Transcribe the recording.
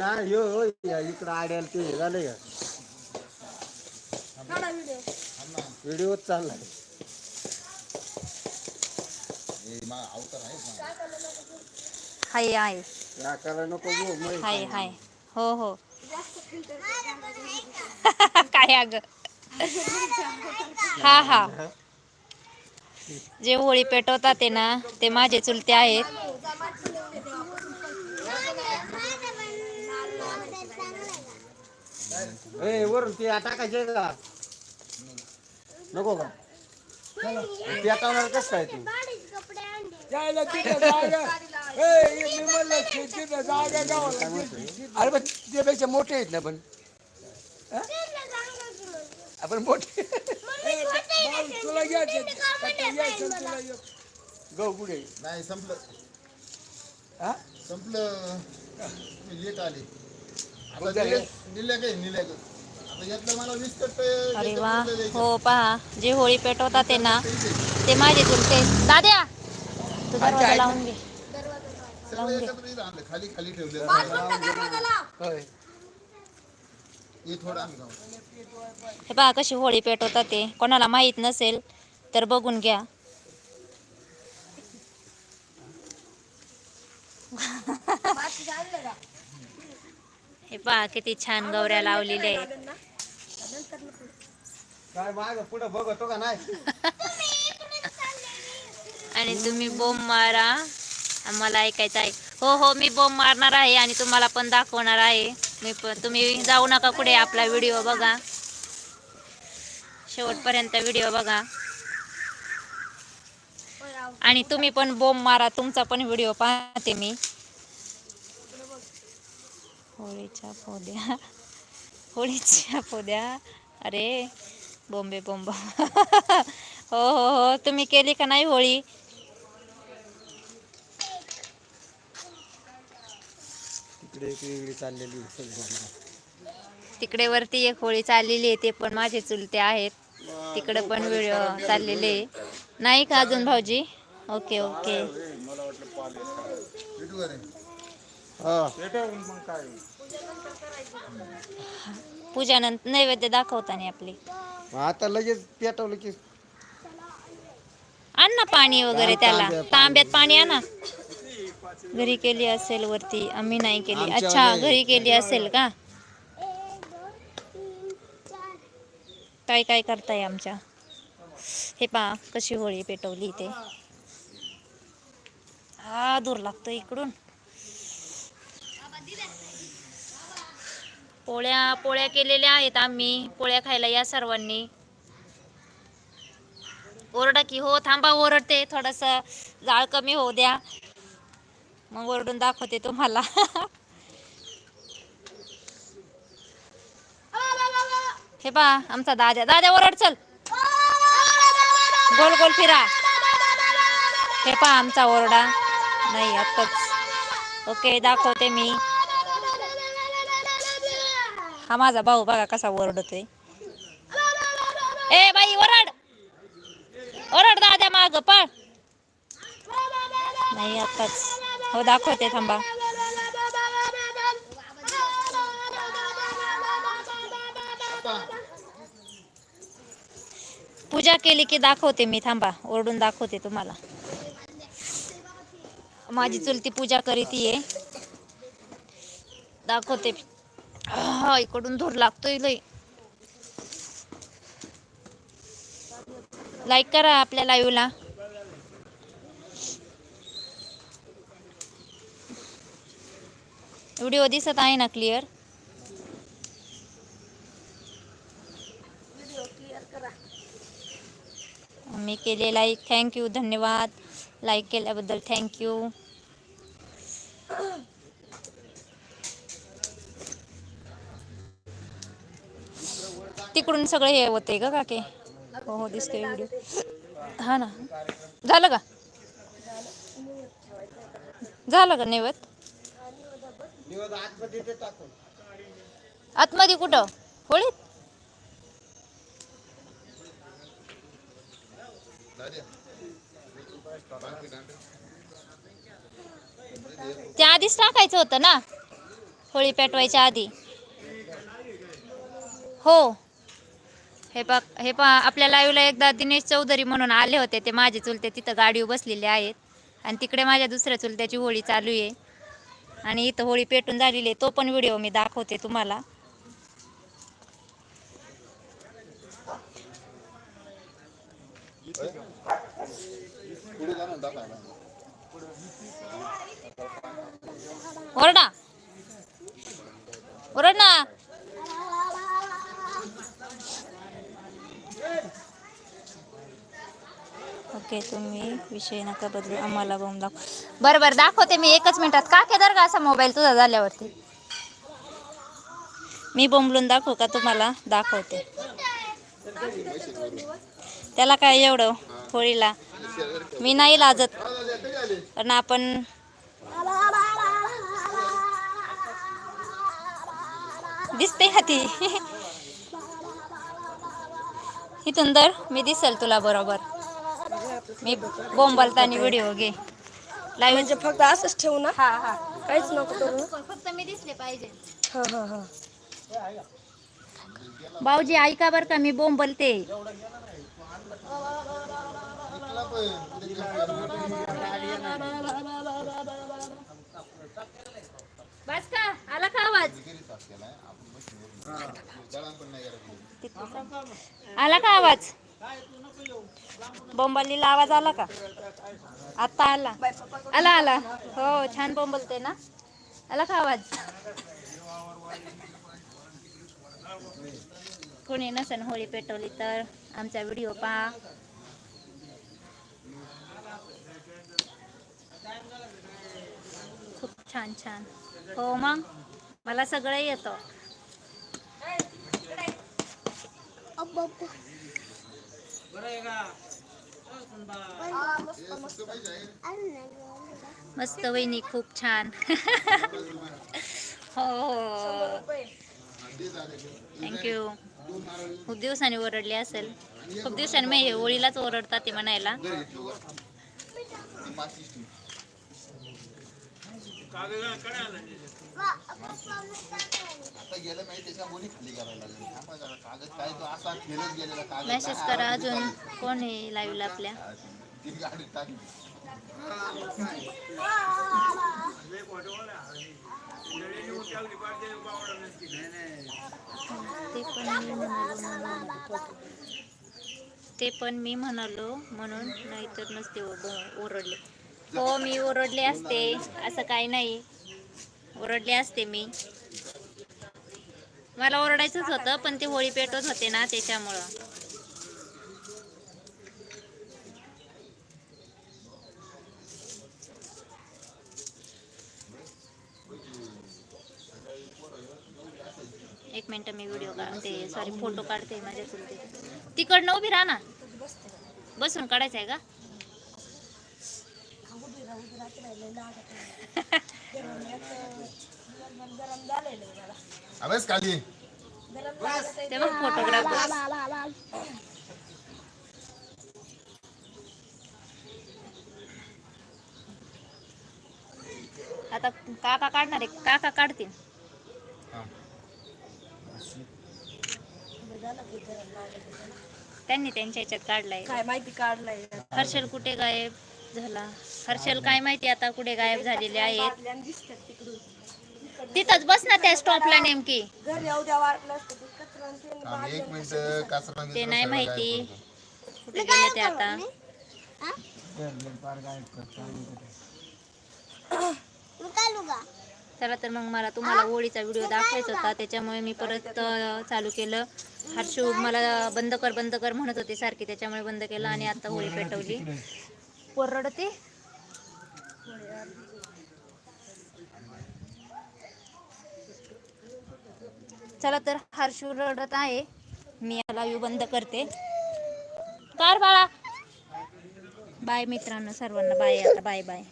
ना यो हो, या इकडं आड्याला ते हे झालंय का व्हिडिओ चाललाय हाय हाय नको गो मग हाय हाय हो हो काय अग हा हा जे होळी पेटवतात ते ना ते माझे चुलते आहेत ए वरून ते टाकायचे का? नको का? पेटावणार कसं काय तू? जायला तिथं जागा. ए, मी म्हणलं ते तिथं जागा गावाला अरे पण त्यापेक्षा मोठे आहेत ना पण. हा? आपण मोठे. तुला घ्यायचं तुला. गहू कुठे नाही संपलं. हा? संपलं. लेट आले. अरे वा? हो पहा. जे होळी पेटवतात ते ना. ते माझे चुलते दाद्या! तू दरवाजा लावून घे. खाली खाली ठेवले हे हे पहा कशी होळी पेटवतात ते. कोणाला माहीत नसेल तर बघून घ्या. हे पहा किती छान गौऱ्या लावलेल्या आहेत. काय माग पुढं बघतो का नाही? आणि तुम्ही बोंब मारा. मला ऐकायचं आहे. हो हो मी बोंब मारणार आहे आणि तुम्हाला पण दाखवणार आहे. मी पण तुम्ही जाऊ नका कुठे आपला व्हिडिओ बघा. शेवटपर्यंत व्हिडिओ बघा. आणि तुम्ही पण बोंब मारा तुमचा पण व्हिडिओ पाहते मी. होळीच्या पोद्या. होळीच्या पोद्या. अरे बोंबे बोंब. हो हो हो. तुम्ही केली का नाही होळी? तिकडे वरती एक होळी चाललेली आहे ते पण माझे चुलते आहेत. तिकडे पण व्हिडिओ चाललेले. नाही का अजून भाऊजी? Okay okay. पूजा नंतर नैवेद्य दाखवताना आपली. मग आता लगेच पेटवलं की आण ना पाणी वगैरे त्याला. तांब्या- तांब्यात पाणी. आणा. घरी केली असेल वरती आम्ही नाही केली. आमच्या अच्छा. घरी केली असेल का? काय काय करताय आमच्या? हे पा कशी होळी पेटवली इथे. हा दूर लागतो इकडून. पोळ्या पोळ्या केलेल्या आहेत आम्ही. पोळ्या खायला या सर्वांनी. ओरडा की हो थांबा ओरडते. थोडस जाळ कमी होऊ द्या. मग ओरडून दाखवते तुम्हाला. हे पा आमचा दाद्या दाद्या ओरड चल. गोल गोल फिरा. हे पा आमचा ओरडा. नाही आत्ताच. ओके दाखवते मी. हा माझा भाऊ बघा कसा ओरडतोय. ए बाई ओरड. ओरड दाद्या माग पळ. नाही आताच. हो दाखवते थांबा. पूजा केली की दाखवते मी थांबा. ओरडून दाखवते तुम्हाला. माझी चुलती पूजा करीत दाखवते. हा इकडून धूर लागतोय लय. लाईक करा आपल्या लाईव्हला व्हिडिओ दिसत आहे ना क्लिअर मी केले लाईक थँक्यू धन्यवाद. लाईक केल्याबद्दल थँक्यू तिकडून सगळं हे होते का काके. हो हो दिसते व्हिडिओ हा ना. झालं का? झालं का नैवत आतमध्ये कुठं? होळीत? त्या आधीच टाकायचं होतं ना? होळी पेटवायच्या आधी. हो. हे पा हे पा आपल्या लाईव्हला एकदा दिनेश चौधरी म्हणून आले होते ते माझे चुलते तिथं गाडीवर बसलेले आहेत. आणि तिकडे माझ्या दुसऱ्या चुलत्याची होळी चालू आहे. आणि इथं होळी पेटून झालेली आहे तो पण व्हिडिओ मी दाखवते तुम्हाला. पुढे ना ओरडा. ओरड ना. ओके तुम्ही विषय नका बदलू आम्हाला बॉम्ब दाखव. बरं बरं दाखवते मी एकच मिनिटात. का केदार का असा मोबाईल तुझा झाल्यावरती? मी बोंबलून दाखवू का तुम्हाला? दाखवते. त्याला काय एवढं होळीला? मी नाही लाजत. कारण आपण दिसते हाती ती? इथून तर मी दिसेल तुला बरोबर. मी बोंबलताना व्हिडिओ घे. लाईव्ह म्हणजे फक्त असंच ठेवू ना? हा हा. काहीच नको करू. फक्त मी दिसले पाहिजे. हा हा हा. भाऊजी ऐका बर का मी बोंबलते. बस का आला का आवाज? आला का आवाज? बोंबलीला आवाज आला का? आता आला. आला आला. हो छान बोंबलते ना. आला का आवाज? कोणी नसेल होळी पेटवली तर आमचा व्हिडिओ पहा. खूप छान छान. हो मग? मला सगळं येतं. मस्त वहिनी खूप छान. हो. थँक्यू खूप दिवसांनी ओरडली असेल. खूप दिवसांनी म्हणजे मी होळीलाच ओरडतात ते म्हणायला. आता गेलं नाही त्याच्या मुली खाली करायला लागली. थांबा जरा, कागद काय तो असा खेळत गेलेला कागद मेसेज करा अजून? कोण आहे लाईव्हला आपल्या? ती गाडी टाकली ते पण मी म्हणालो म्हणून. ते पण मी म्हणालो म्हणून नाहीतर नसते ओरडले. हो मी ओरडले असते. असं काही नाही. ओरडले असते मी. मला ओरडायचंच होतं पण ते होळी पेटवत होते ना त्याच्यामुळं. एक मिनिट मी व्हिडिओ काढते सॉरी फोटो काढते माझ्या चुलते तिकडनं उभी राहा ना. बसून काढायचं आहे का? अबेच खाली ते फोटोग्राफर आता काका काढणार आहे काका काढतील त्यांनी त्यांच्या ह्याच्यात काढलाय. काय माहिती काढलाय. हर्षल कुठे गायब? झाला. हर्षल काय माहिती आता कुठे गायब झालेले आहेत. आपल्याला दिसतात तिकडून तिथंच बस ना त्या स्टॉपला नेमकी. घरी येऊ द्या वाटलं असतं ते. थांब, एक मिनिट नाही माहिती. कुठे गेले ते आता? चला तर मग मला तुम्हाला होळीचा व्हिडिओ दाखवायचा होता. त्याच्यामुळे मी परत अ, चालू केलं. हर्षू मला बंद कर बंद कर म्हणत होते सारखी. त्याच्यामुळे बंद केलं आणि आता होळी पेटवली. परडते चला तर हर्षू रडत आहे. मी याला यू बंद करते. कार बाळा. बाय मित्रांनो सर्वांना बाय आता बाय बाय.